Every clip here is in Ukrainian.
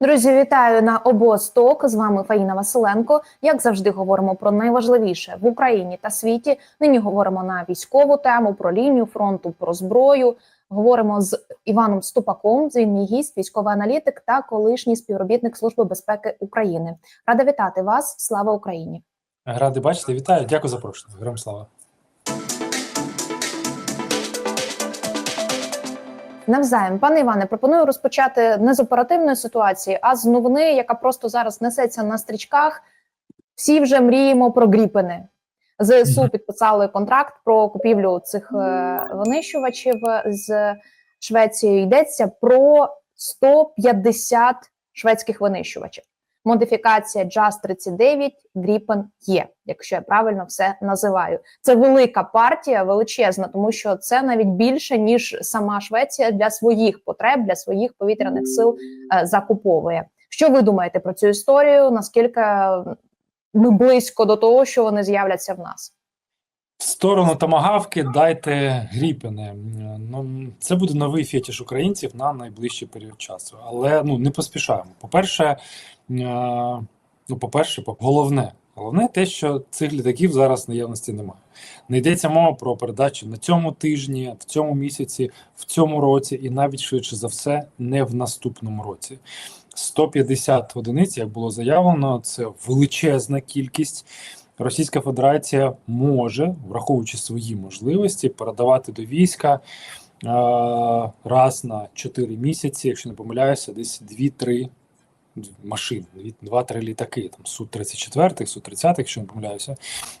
Друзі, вітаю на обосток. З вами Фаїна Василенко. Як завжди, говоримо про найважливіше в Україні та світі. Нині говоримо на військову тему, про лінію фронту, про зброю. Говоримо з Іваном Ступаком. Він мій гість, військовий аналітик та колишній співробітник Служби безпеки України. Рада вітати вас. Слава Україні! Ради бачити, вітаю. Дякую за запрошення. Героям слава. Навзаєм, пане Іване, пропоную розпочати не з оперативної ситуації, а з новини, яка просто зараз несеться на стрічках. Всі вже мріємо про гріпини. ЗСУ підписали контракт про купівлю цих е, винищувачів з Швецією. Йдеться про 150 шведських винищувачів. Модифікація JAS 39 Gripen є, якщо я правильно все називаю. Це велика партія, величезна, тому що це навіть більше ніж сама Швеція для своїх потреб, для своїх повітряних сил е, закуповує. Що ви думаєте про цю історію? Наскільки ми близько до того, що вони з'являться в нас? В сторону томагавки дайте гріпини. Ну це буде новий фетіш українців на найближчий період часу. Але ну не поспішаємо. По-перше, е, ну по-перше, головне. Головне те, що цих літаків зараз наявності немає. Не йдеться мова про передачу на цьому тижні, в цьому місяці, в цьому році, і навіть швидше за все, не в наступному році. 150 одиниць, як було заявлено, це величезна кількість. Російська Федерація може, враховуючи свої можливості, передавати до війська е, раз на 4 місяці, якщо не помиляюся, десь 2-3 машини, 2-3 літаки, там Су-34, Су-30, якщо не помиляюся,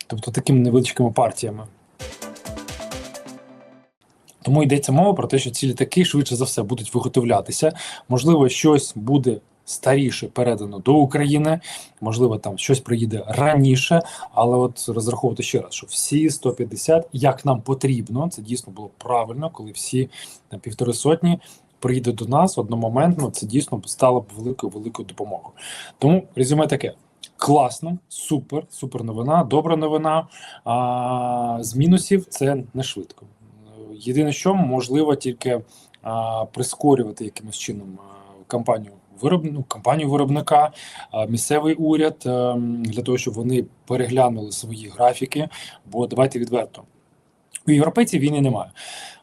тобто такими невеличкими партіями. Тому йдеться мова про те, що ці літаки швидше за все будуть виготовлятися. Можливо, щось буде старіше передано до України, можливо, там щось приїде раніше, але от розраховувати ще раз, що всі 150, як нам потрібно, це дійсно було правильно, коли всі на півтори сотні приїдуть до нас одномоментно. Це дійсно стало б великою великою допомогою. Тому резюме таке. Класно, супер, супер новина, добра новина. А з мінусів це не швидко. Єдине, що можливо тільки а, прискорювати якимось чином а, кампанію вироб... ну, кампанію виробника, місцевий уряд для того, щоб вони переглянули свої графіки. Бо давайте відверто у європейців війни немає.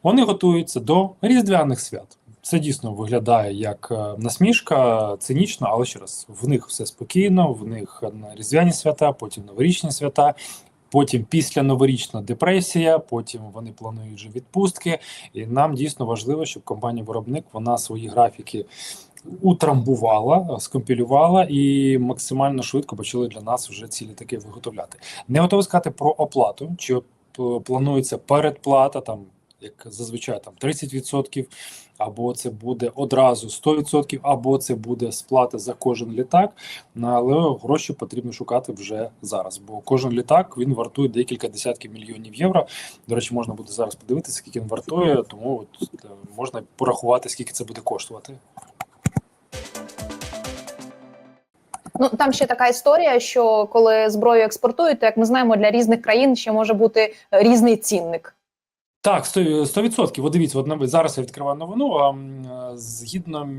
Вони готуються до різдвяних свят. Це дійсно виглядає як е, насмішка, цинічно, але ще раз, в них все спокійно, в них різдвяні свята, потім новорічні свята. Потім після новорічна депресія, потім вони планують вже відпустки. І нам дійсно важливо, щоб компанія-виробник вона свої графіки утрамбувала, скомпілювала і максимально швидко почали для нас вже ці літаки виготовляти. Не готовий сказати про оплату, чи планується передплата там. Як зазвичай там 30%, або це буде одразу 100%, або це буде сплата за кожен літак. Але гроші потрібно шукати вже зараз, бо кожен літак він вартує декілька десятків мільйонів євро. До речі, можна буде зараз подивитися, скільки він вартує, тому от е, можна порахувати, скільки це буде коштувати. Ну там ще така історія, що коли зброю експортують, то як ми знаємо, для різних країн ще може бути е, різний цінник. Так, 100%. 100%. От дивіться, от зараз я відкриваю новину. Згідно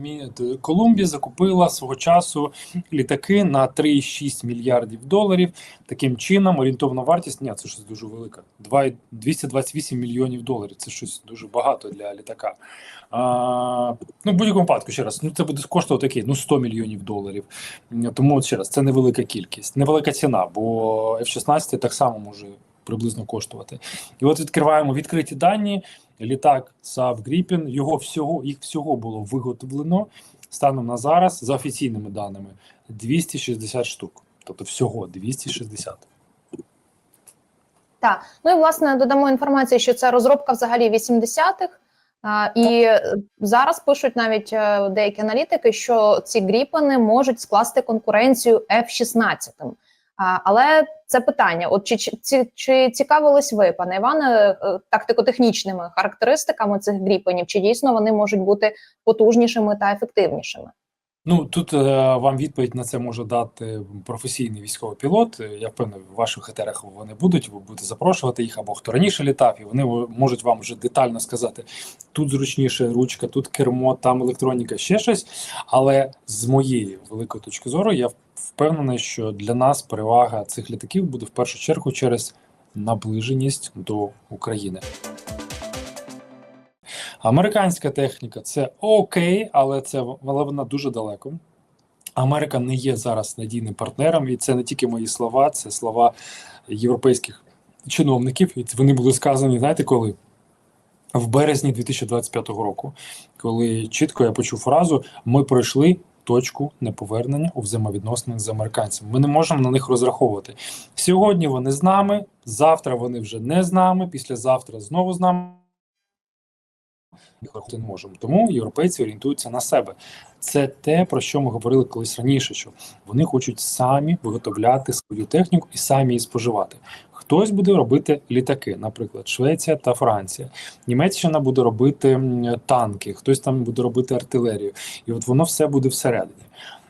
Колумбія закупила свого часу літаки на 3,6 мільярдів доларів. Таким чином, орієнтовна вартість, ні, це щось дуже велике. 228 мільйонів доларів. Це щось дуже багато для літака. А, ну, в будь-якому випадку, ще раз, ну це буде коштувати такі, ну 100 мільйонів доларів. Тому ще раз, це невелика кількість, невелика ціна, бо F-16 так само може приблизно коштувати. І от відкриваємо відкриті дані. Літак Saab Gripen, його всього, їх всього було виготовлено станом на зараз, за офіційними даними, 260 штук. Тобто всього 260. Так, ну і власне додамо інформацію, що це розробка взагалі 80-х. А, і зараз пишуть навіть е, деякі аналітики, що ці гріпани можуть скласти конкуренцію F-16. Але це питання: от чи, чи, чи цікавились ви, пане Іване, е, тактико-технічними характеристиками цих гріпанів? Чи дійсно вони можуть бути потужнішими та ефективнішими? Ну тут е, вам відповідь на це може дати професійний військовий пілот. Е, Я впевнений, в ваших етерах вони будуть. Ви будете запрошувати їх або хто раніше літав, і вони можуть вам вже детально сказати: тут зручніше ручка, тут кермо, там електроніка, ще щось. Але з моєї великої точки зору, я впевнений, що для нас перевага цих літаків буде в першу чергу через наближеність до України. Американська техніка це окей, але це але вона дуже далеко. Америка не є зараз надійним партнером, і це не тільки мої слова, це слова європейських чиновників. І вони були сказані, знаєте, коли? В березні 2025 року, коли чітко я почув фразу: ми пройшли точку неповернення у взаємовідносинах з американцями. Ми не можемо на них розраховувати. Сьогодні вони з нами, завтра вони вже не з нами, післязавтра знову з нами. Не можемо. Тому європейці орієнтуються на себе. Це те, про що ми говорили колись раніше, що вони хочуть самі виготовляти свою техніку і самі її споживати. Хтось буде робити літаки, наприклад, Швеція та Франція. Німеччина буде робити танки, хтось там буде робити артилерію. І от воно все буде всередині.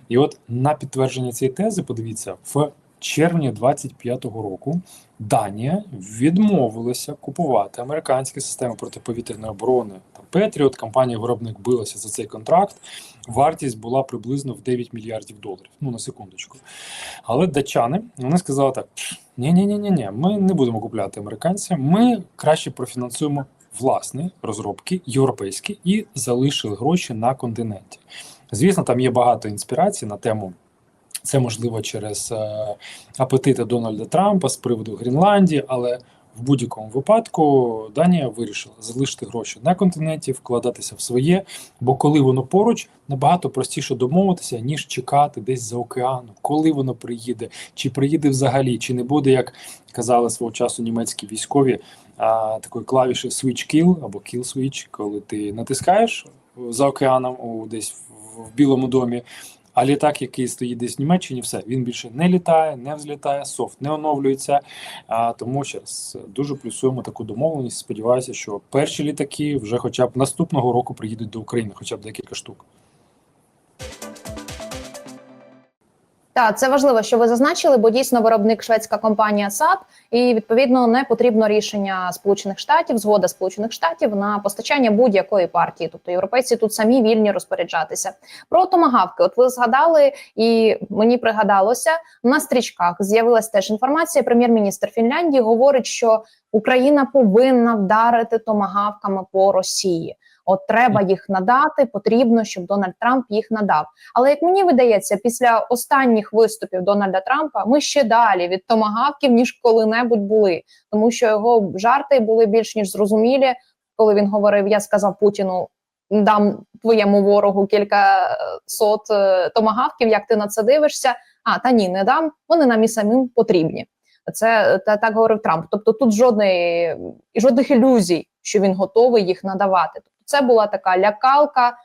І от на підтвердження цієї тези, подивіться, в червні 25-го року Данія відмовилася купувати американські системи протиповітряної оборони. Петріот, компанія-виробник билася за цей контракт. Вартість була приблизно в 9 мільярдів доларів. Ну на секундочку. Але датчани вони сказали так: ні, ні, ні, ні, ми не будемо купляти американцям. Ми краще профінансуємо власні розробки європейські і залишили гроші на континенті. Звісно, там є багато інспірацій на тему. Це можливо через е, апетити Дональда Трампа з приводу Гренландії, але в будь-якому випадку Данія вирішила залишити гроші на континенті, вкладатися в своє, бо коли воно поруч, набагато простіше домовитися, ніж чекати десь за океаном, коли воно приїде, чи приїде взагалі, чи не буде, як казали свого часу німецькі військові, а, такої клавіші switch kill або kill switch, коли ти натискаєш за океаном у десь в, в Білому домі. А літак, який стоїть десь в Німеччині, все він більше не літає, не взлітає, софт не оновлюється. А тому зараз дуже плюсуємо таку домовленість. Сподіваюся, що перші літаки вже, хоча б наступного року, приїдуть до України, хоча б декілька штук. Так, це важливо, що ви зазначили, бо дійсно виробник шведська компанія САП, і відповідно не потрібно рішення Сполучених Штатів, згода Сполучених Штатів на постачання будь-якої партії. Тобто європейці тут самі вільні розпоряджатися. Про томагавки, от ви згадали, і мені пригадалося на стрічках. З'явилася теж інформація. Прем'єр-міністр Фінляндії говорить, що Україна повинна вдарити томагавками по Росії. От треба їх надати, потрібно, щоб Дональд Трамп їх надав. Але як мені видається, після останніх виступів Дональда Трампа ми ще далі від томагавків, ніж коли-небудь були, тому що його жарти були більш ніж зрозумілі, коли він говорив: Я сказав Путіну. Дам твоєму ворогу кілька е, сот е, томагавків, як ти на це дивишся? А та ні, не дам. Вони нам і самим потрібні. Це та так говорив Трамп. Тобто тут жодної жодних ілюзій, що він готовий їх надавати. Це була така лякалка,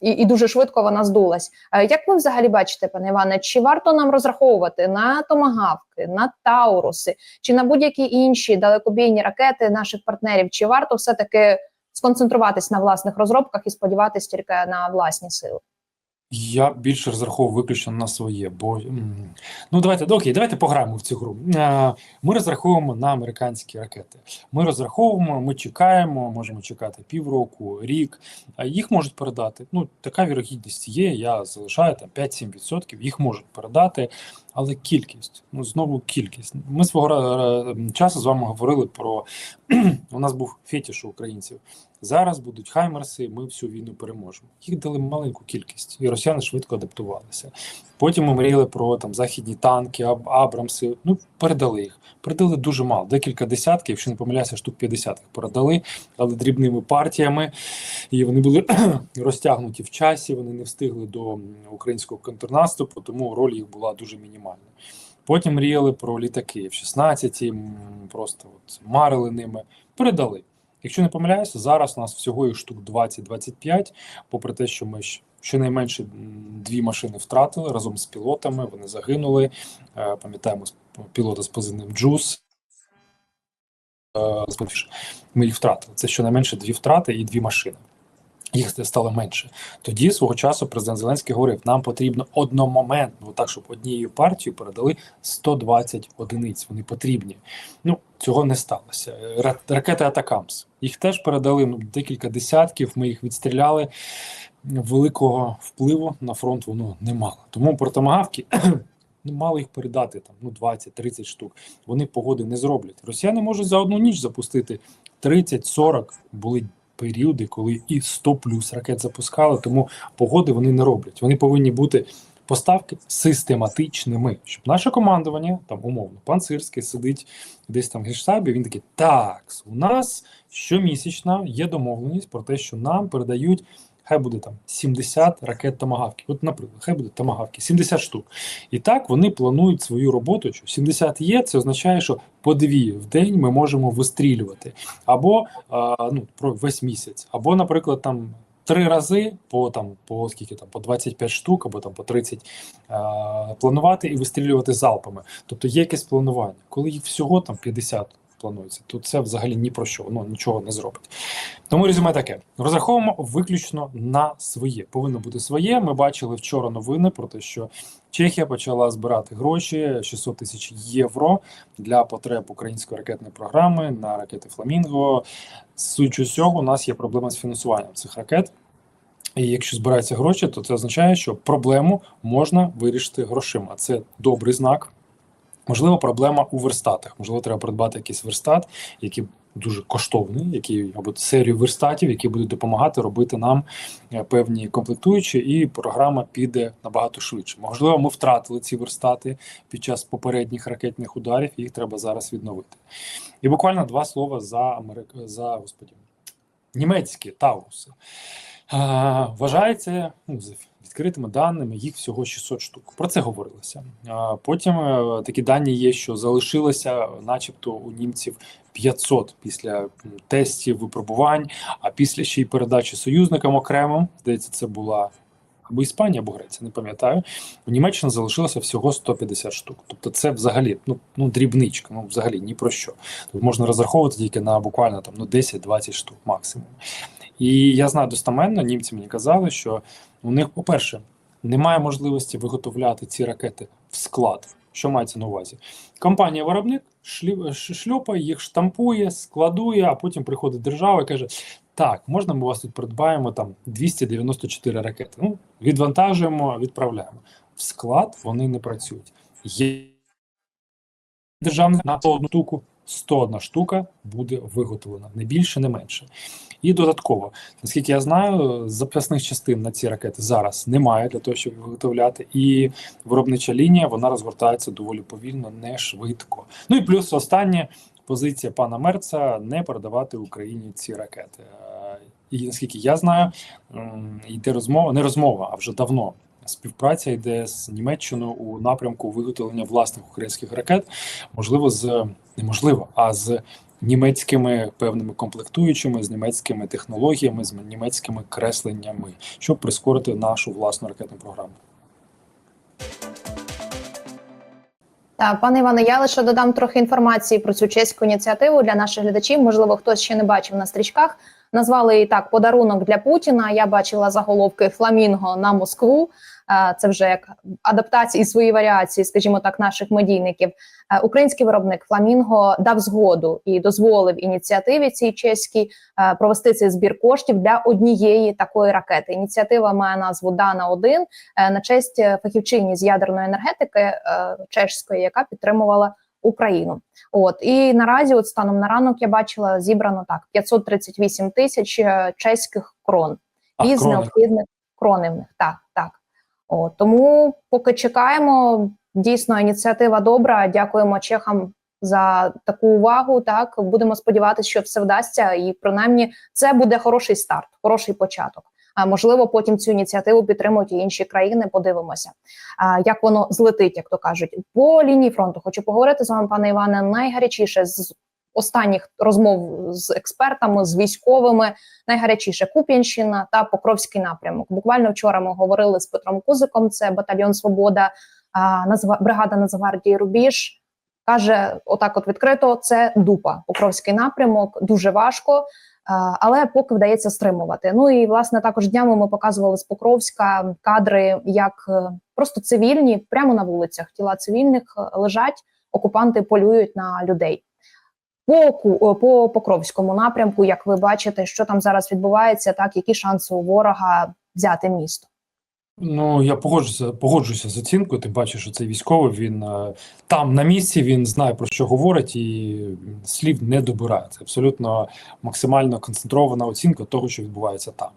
і, і дуже швидко вона здулась. Е, Як ви взагалі бачите, пане Іване, чи варто нам розраховувати на томагавки, на тауруси, чи на будь-які інші далекобійні ракети наших партнерів? Чи варто все таки сконцентруватись на власних розробках і сподіватися тільки на власні сили? Я більше розраховував виключно на своє, бо ну давайте окей, давайте пограємо в цю гру. Е, Ми розраховуємо на американські ракети. Ми розраховуємо, ми чекаємо, можемо чекати півроку, рік. Їх можуть передати. Ну така вірогідність є. Я залишаю там 5-7%, Їх можуть передати, але кількість ну знову кількість. Ми свого часу з вами говорили про у нас був фетіш українців. Зараз будуть хаймерси, ми всю війну переможемо. Їх дали маленьку кількість, і росіяни швидко адаптувалися. Потім ми мріяли про там західні танки, аб, Абрамси. Ну передали їх. Передали дуже мало, декілька десятків, якщо не помиляюся, штук 50 їх передали, але дрібними партіями. І вони були розтягнуті в часі. Вони не встигли до українського контрнаступу, тому роль їх була дуже мінімальна. Потім мріяли про літаки в 16 м, просто от марили ними, передали. Якщо не помиляюся, зараз у нас всього їх штук 20-25, попри те, що ми щонайменше дві машини втратили разом з пілотами, вони загинули. Е, Пам'ятаємо пілота з позивним Джус. Е. Ми їх втратили. Це щонайменше дві втрати і дві машини. Їх стало менше. Тоді свого часу президент Зеленський говорив: нам потрібно одномоментно, так щоб однією партією передали 120 одиниць. Вони потрібні. Ну цього не сталося. Ра- Ракети Атакамс їх теж передали ну, декілька десятків. Ми їх відстріляли. Великого впливу на фронт воно не мало. Тому про томагавки ну, мали їх передати там ну 20-30 штук. Вони погоди не зроблять. Росіяни можуть за одну ніч запустити 30-40. Були періоди, коли і 100 плюс ракет запускали, тому погоди вони не роблять. Вони повинні бути поставки систематичними, щоб наше командування, там умовно, пан Сирський сидить десь там в генштабі, він такий, так, у нас щомісячна є домовленість про те, що нам передають. Хай буде там 70 ракет томагавки. От, наприклад, хай буде томагавки, 70 штук. І так вони планують свою роботу. Що 70 є, це означає, що по дві в день ми можемо вистрілювати або а, ну про весь місяць, або, наприклад, там три рази по там по скільки там по 25 штук, або там по 30 а, планувати і вистрілювати залпами. Тобто є якесь планування. Коли їх всього там 50 планується, то це взагалі ні про що, ну нічого не зробить. Тому резюме таке: розраховуємо виключно на своє. Повинно бути своє. Ми бачили вчора новини про те, що Чехія почала збирати гроші 600 тисяч євро для потреб української ракетної програми на ракети Фламінго. Суть усього, у нас є проблема з фінансуванням цих ракет. І якщо збираються гроші, то це означає, що проблему можна вирішити грошима. Це добрий знак. Можливо, проблема у верстатах. Можливо, треба придбати якийсь верстат, який дуже коштовний, який або серію верстатів, які будуть допомагати робити нам е, певні комплектуючі, і програма піде набагато швидше. Можливо, ми втратили ці верстати під час попередніх ракетних ударів. Їх треба зараз відновити. І буквально два слова за Америк... за господі німецькі Тауруси. Вважається ну, відкритими даними, їх всього 600 штук. Про це говорилося. Потім е, такі дані є, що залишилося, начебто, у німців 500 після тестів, випробувань, а після ще й передачі союзникам окремим, здається, це була. Або Іспанія, або Греція, не пам'ятаю. У Німеччині залишилося всього 150 штук. Тобто, це взагалі ну, ну дрібничка, ну взагалі ні про що. Тут можна розраховувати тільки на буквально там ну 10-20 штук максимум. І я знаю достаменно, німці мені казали, що у них, по-перше, немає можливості виготовляти ці ракети в склад. Що мається на увазі? Компанія-виробник шльопає, їх штампує, складує, а потім приходить держава і каже: так, можна ми у вас тут придбаємо там 294 ракети. Ну, відвантажуємо, відправляємо. В склад вони не працюють. Є державний на одну штуку 101 штука буде виготовлена, не більше, не менше. І додатково, наскільки я знаю, запасних частин на ці ракети зараз немає для того, щоб виготовляти. І виробнича лінія вона розгортається доволі повільно, не швидко. Ну і плюс остання позиція пана Мерца не передавати Україні ці ракети. І наскільки я знаю, йде розмова, не розмова, а вже давно. Співпраця йде з Німеччиною у напрямку виготовлення власних українських ракет, можливо, з неможливо, а з німецькими певними комплектуючими, з німецькими технологіями, з німецькими кресленнями, щоб прискорити нашу власну ракетну програму. Так, пане Іване, я лише додам трохи інформації про цю чеську ініціативу для наших глядачів. Можливо, хтось ще не бачив на стрічках. Назвали її так подарунок для Путіна. Я бачила заголовки Фламінго на Москву. Це вже як адаптації свої варіації, скажімо так, наших медійників. Український виробник Фламінго дав згоду і дозволив ініціативі цій чеській провести цей збір коштів для однієї такої ракети. Ініціатива має назву Дана 1 е, на честь фахівчині з ядерної енергетики е, чешської, яка підтримувала Україну. От і наразі, от станом на ранок, я бачила зібрано так 538 тисяч е, чеських крон А, із необхідних кронивних. Так, так. От, тому поки чекаємо. Дійсно, ініціатива добра. Дякуємо чехам за таку увагу. Так будемо сподіватися, що все вдасться, і принаймні це буде хороший старт, хороший початок. А можливо, потім цю ініціативу підтримують і інші країни. Подивимося, як воно злетить, як то кажуть. По лінії фронту хочу поговорити з вами, пане Іване. Найгарячіше з останніх розмов з експертами, з військовими. Найгарячіше Куп'янщина та Покровський напрямок. Буквально вчора ми говорили з Петром Кузиком. Це батальйон Свобода, бригада Нацгвардії Рубіж. Каже, отак, от відкрито, це дупа. Покровський напрямок дуже важко. але поки вдається стримувати. Ну і власне також днями ми показували з Покровська кадри, як е, просто цивільні прямо на вулицях тіла цивільних е, лежать, окупанти полюють на людей. По, по Покровському напрямку, як ви бачите, що там зараз відбувається, так які шанси у ворога взяти місто? Ну, я погоджуся, погоджуюся з оцінкою. Тим паче, що цей військовий він е, там на місці, він знає про що говорить і слів не добирає. Це абсолютно максимально концентрована оцінка того, що відбувається там.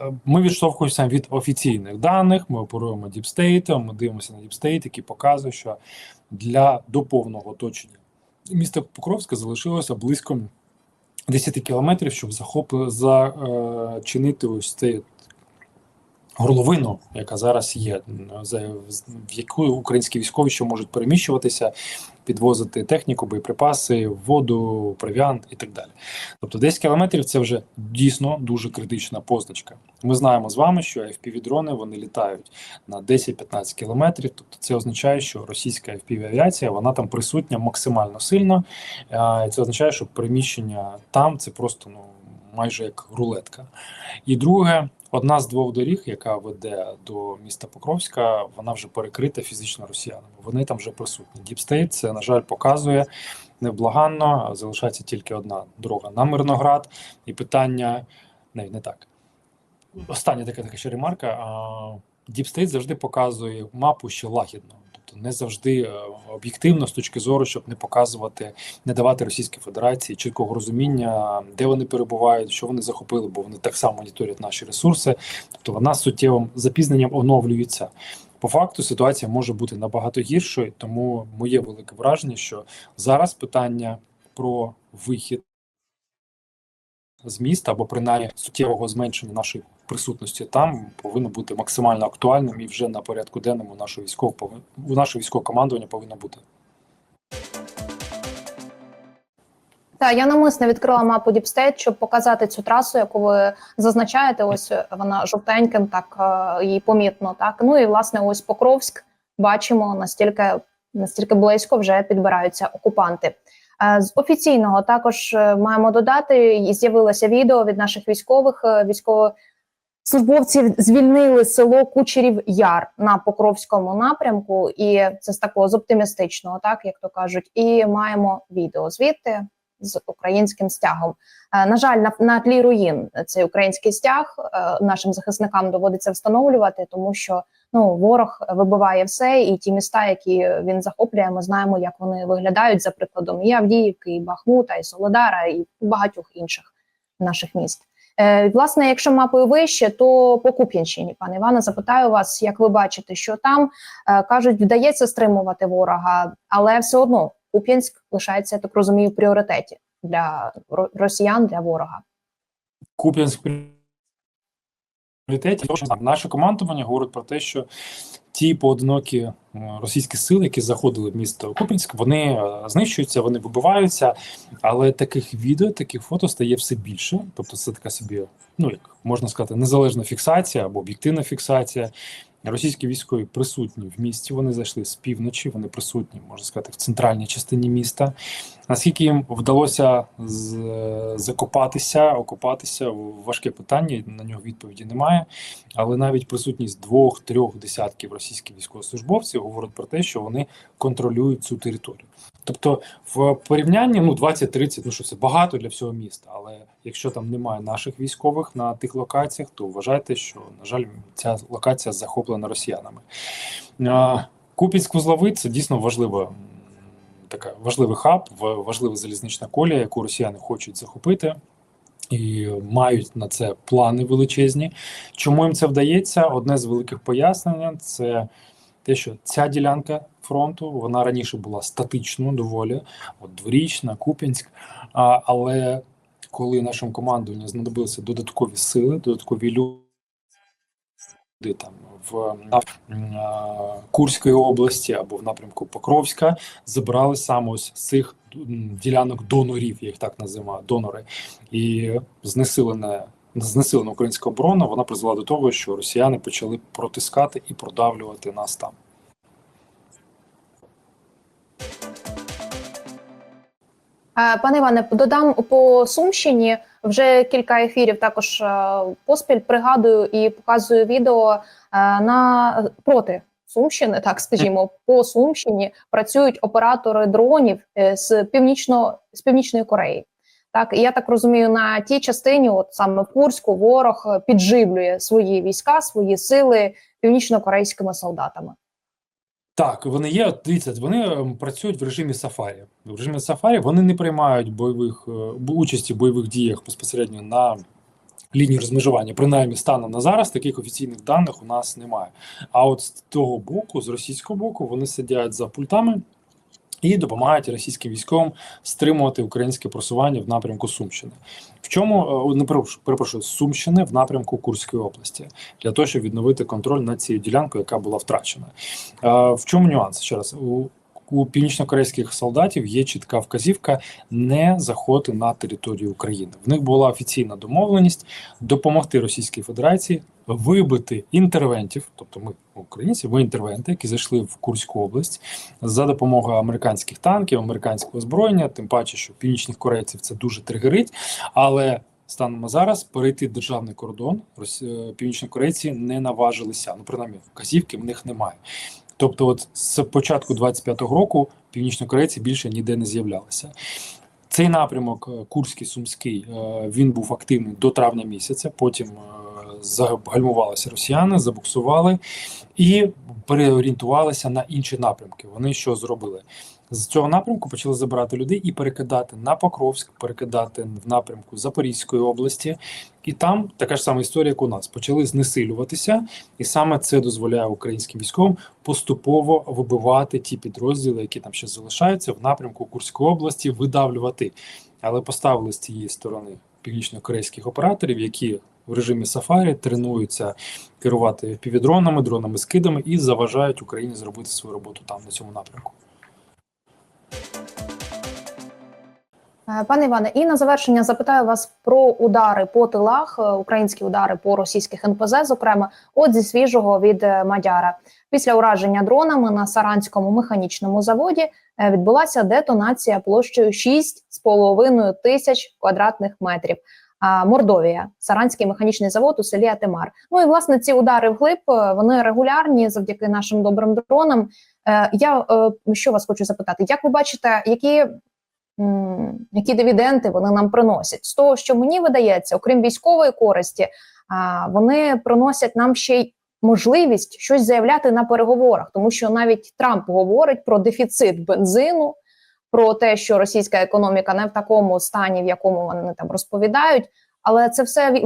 Е, Ми відштовхуємося від офіційних даних. Ми оперуємо діпстейтом. Ми дивимося на діпстейт, який показує, що для до повного оточення міста Покровська залишилося близько 10 кілометрів, щоб зачинити ось цей горловину, яка зараз є, в яку українські військові ще можуть переміщуватися, підвозити техніку, боєприпаси, воду, провіант і так далі. Тобто 10 кілометрів це вже дійсно дуже критична позначка. Ми знаємо з вами, що FPV-дрони вони літають на 10-15 кілометрів. Тобто це означає, що російська FPV-авіація вона там присутня максимально сильно. Це означає, що переміщення там це просто ну майже як рулетка. І друге, одна з двох доріг, яка веде до міста Покровська, вона вже перекрита фізично росіянами. Вони там вже присутні. Діпстейт це, на жаль, показує невблаганно. Залишається тільки одна дорога на Мирноград. І питання не, не так. Остання така така ще ремарка. Діпстейт завжди показує мапу що лагідно. Тобто не завжди е, об'єктивно з точки зору, щоб не показувати, не давати Російській Федерації чіткого розуміння, де вони перебувають, що вони захопили, бо вони так само моніторять наші ресурси. Тобто вона суттєвим запізненням оновлюється. По факту ситуація може бути набагато гіршою, тому моє велике враження, що зараз питання про вихід з міста або принаймні суттєвого зменшення нашої присутності там повинно бути максимально актуальним і вже на порядку денному нашого військового у нашого військового командування повинно бути. Так, я намисно відкрила мапу Діпстейт, щоб показати цю трасу, яку ви зазначаєте. Ось е, вона жовтеньким, так е, її помітно. Так ну і власне, ось Покровськ бачимо настільки настільки близько вже підбираються окупанти. Е, З офіційного також е, маємо додати, і з'явилося відео від наших військових. е, Військовослужбовців звільнили село Кучерів Яр на Покровському напрямку, і це з такого з оптимістичного, так як то кажуть. І маємо відео звідти з українським стягом. Е, На жаль, на, на тлі руїн цей український стяг е, нашим захисникам доводиться встановлювати, тому що ну ворог вибиває все, і ті міста, які він захоплює, ми знаємо, як вони виглядають за прикладом і Авдіївки, і Бахмута, і Солодара, і багатьох інших наших міст. Е, власне, якщо мапою вище, то по Куп'янщині, пане Іване, запитаю вас, як ви бачите, що там е, кажуть, вдається стримувати ворога, але все одно Куп'янськ лишається, я так розумію, в пріоритеті для росіян для ворога. Куп'янськ пріоритеті. Наше командування говорить про те, що ті поодинокі російські сили, які заходили в місто Куп'янськ, вони е, знищуються, вони вибиваються, але таких відео, таких фото стає все більше. Тобто, це така собі, ну як можна сказати, незалежна фіксація або об'єктивна фіксація. Російські військові присутні в місті. Вони зайшли з півночі. Вони присутні, можна сказати, в центральній частині міста. Наскільки їм вдалося закопатися, окопатися важке питання. На нього відповіді немає. Але навіть присутність двох-трьох десятків російських військовослужбовців говорить про те, що вони контролюють цю територію. Тобто, в порівнянні ну 20-30, ну що це багато для всього міста. Але якщо там немає наших військових на тих локаціях, то вважайте, що на жаль, ця локація захоплена росіянами. А, Купінськ вузловий це дійсно важлива. Така важливий хаб, важлива залізнична колія, яку росіяни хочуть захопити, і мають на це плани величезні. Чому їм це вдається? Одне з великих пояснень це те, що ця ділянка фронту вона раніше була статичною доволі, от дворічна, Куп'янськ. Але коли нашому командуванню знадобилися додаткові сили, додаткові люди там в Курської області або в напрямку Покровська, забрали саме ось з цих ділянок донорів, їх так називаю, донори, і знесилене. Знесилена українська оборона вона призвела до того, що росіяни почали протискати і продавлювати нас там. Пане Іване, додам по Сумщині. Вже кілька ефірів також е, поспіль пригадую і показую відео е, на проти Сумщини, так скажімо, по Сумщині працюють оператори дронів е, з північно з північної Кореї. Так, і я так розумію, на тій частині, от саме в Курську, ворог підживлює свої війська, свої сили північно-корейськими солдатами. Так, вони є. Дивіться, вони ем, працюють в режимі сафарі. В режимі сафарі вони не приймають бойових е, участі в бойових діях безпосередньо на лінії розмежування. Принаймні, станом на зараз таких офіційних даних у нас немає. А от з того боку, з російського боку, вони сидять за пультами і допомагають російським військовим стримувати українське просування в напрямку Сумщини. В чому е, не перепрошую, Сумщини в напрямку Курської області для того, щоб відновити контроль над цією ділянкою, яка була втрачена. Е, В чому нюанс? Ще раз у, у північнокорейських солдатів є чітка вказівка не заходити на територію України. В них була офіційна домовленість допомогти Російській Федерації вибити інтервентів, тобто ми українці, ми інтервенти, які зайшли в Курську область за допомогою американських танків, американського озброєння. Тим паче, що північних корейців це дуже тригерить, але. Станом на зараз перейти державний кордон е, північнокорейці не наважилися. Ну принаймні вказівки в них немає. Тобто, от з початку 25-го року північнокорейці більше ніде не з'являлися. Цей напрямок е, Курський Сумський е, він був активний до травня місяця. Потім е, загальмувалися росіяни, забуксували і переорієнтувалися на інші напрямки. Вони що зробили? З цього напрямку почали забирати людей і перекидати на Покровськ, перекидати в напрямку Запорізької області, і там така ж сама історія, як у нас. Почали знесилюватися, і саме це дозволяє українським військовим поступово вибивати ті підрозділи, які там ще залишаються в напрямку Курської області, видавлювати. Але поставили з цієї сторони північно-корейських операторів, які в режимі сафарі тренуються керувати півдронами, дронами, скидами і заважають Україні зробити свою роботу там на цьому напрямку. Пане Іване, і на завершення запитаю вас про удари по тилах, е, українські удари по російських НПЗ, зокрема, от зі свіжого від е, Мадяра. Після ураження дронами на Саранському механічному заводі е, відбулася детонація площею 6,5 тисяч квадратних метрів. Мордовія, Саранський механічний завод у селі Атемар. Ну і власне ці удари вглиб е, вони регулярні завдяки нашим добрим дронам. Е, Я е, що вас хочу запитати? Як ви бачите, які які дивіденди вони нам приносять. З того, що мені видається, окрім військової користі, вони приносять нам ще й можливість щось заявляти на переговорах, тому що навіть Трамп говорить про дефіцит бензину, про те, що російська економіка не в такому стані, в якому вони там розповідають. Але це все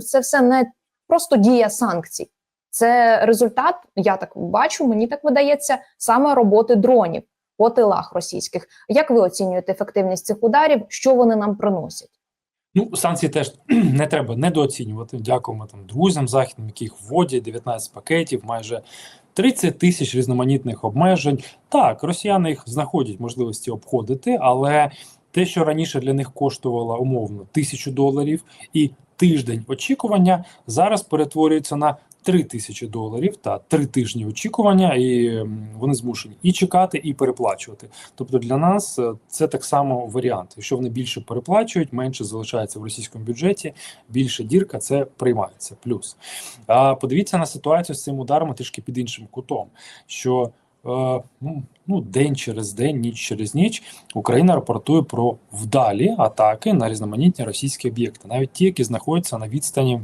це все не просто дія санкцій. Це результат, я так бачу, мені так видається, саме роботи дронів по тилах російських. Як ви оцінюєте ефективність цих ударів? Що вони нам приносять? Ну, санкції теж не треба недооцінювати. Дякуємо там друзям західним, які їх вводять 19 пакетів, майже 30 тисяч різноманітних обмежень. Так, росіяни їх знаходять можливості обходити, але те, що раніше для них коштувало умовно тисячу доларів і тиждень очікування, зараз перетворюється на 3 тисячі доларів та три тижні очікування, і вони змушені і чекати, і переплачувати. Тобто для нас е, це так само варіант. Якщо вони більше переплачують, менше залишається в російському бюджеті, більше дірка це приймається. Плюс а подивіться на ситуацію з цим ударом трішки під іншим кутом. Що е, ну, ну, день через день, ніч через ніч Україна рапортує про вдалі атаки на різноманітні російські об'єкти, навіть ті, які знаходяться на відстані.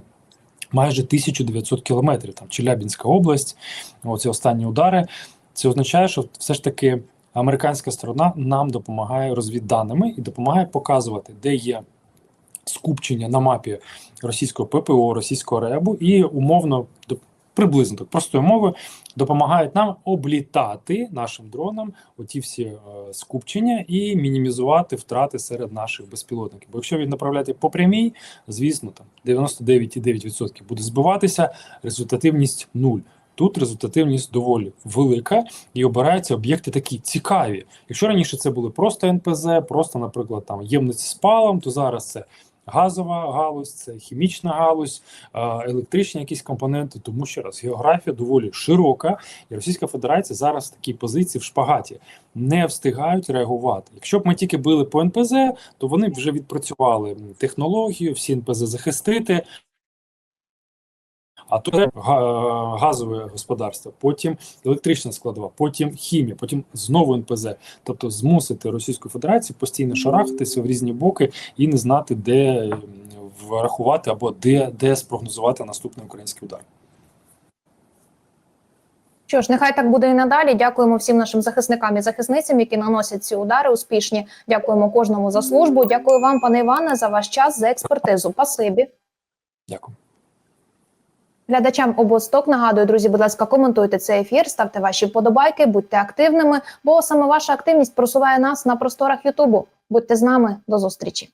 Майже 1900 кілометрів, там Челябінська область, оці останні удари. Це означає, що все ж таки американська сторона нам допомагає розвідданими і допомагає показувати, де є скупчення на мапі російського ППО, російського РЕБу, і умовно приблизно так простою мовою допомагають нам облітати нашим дронам оті всі е, скупчення і мінімізувати втрати серед наших безпілотників. Бо якщо віднаправляти по прямій, звісно, там 99,9% буде збиватися, результативність нуль. Тут результативність доволі велика і обираються об'єкти такі цікаві. Якщо раніше це були просто НПЗ, просто, наприклад, там ємниці з палом, то зараз це газова галузь, це хімічна галузь, електричні якісь компоненти. Тому ще раз географія доволі широка, і Російська Федерація зараз в такій позиції в шпагаті не встигають реагувати. Якщо б ми тільки били по НПЗ, то вони б вже відпрацювали технологію, всі НПЗ захистити. А то газове господарство, потім електрична складова, потім хімія, потім знову НПЗ. Тобто змусити Російську Федерацію постійно шарахатися в різні боки і не знати, де врахувати або де, де спрогнозувати наступний український удар. Що ж, нехай так буде і надалі. Дякуємо всім нашим захисникам і захисницям, які наносять ці удари успішні. Дякуємо кожному за службу. Дякую вам, пане Іване, за ваш час, за експертизу. Пасибі. Дякую. Глядачам обосток нагадую, друзі, будь ласка, коментуйте цей ефір, ставте ваші подобайки, будьте активними, бо саме ваша активність просуває нас на просторах Ютубу. Будьте з нами до зустрічі.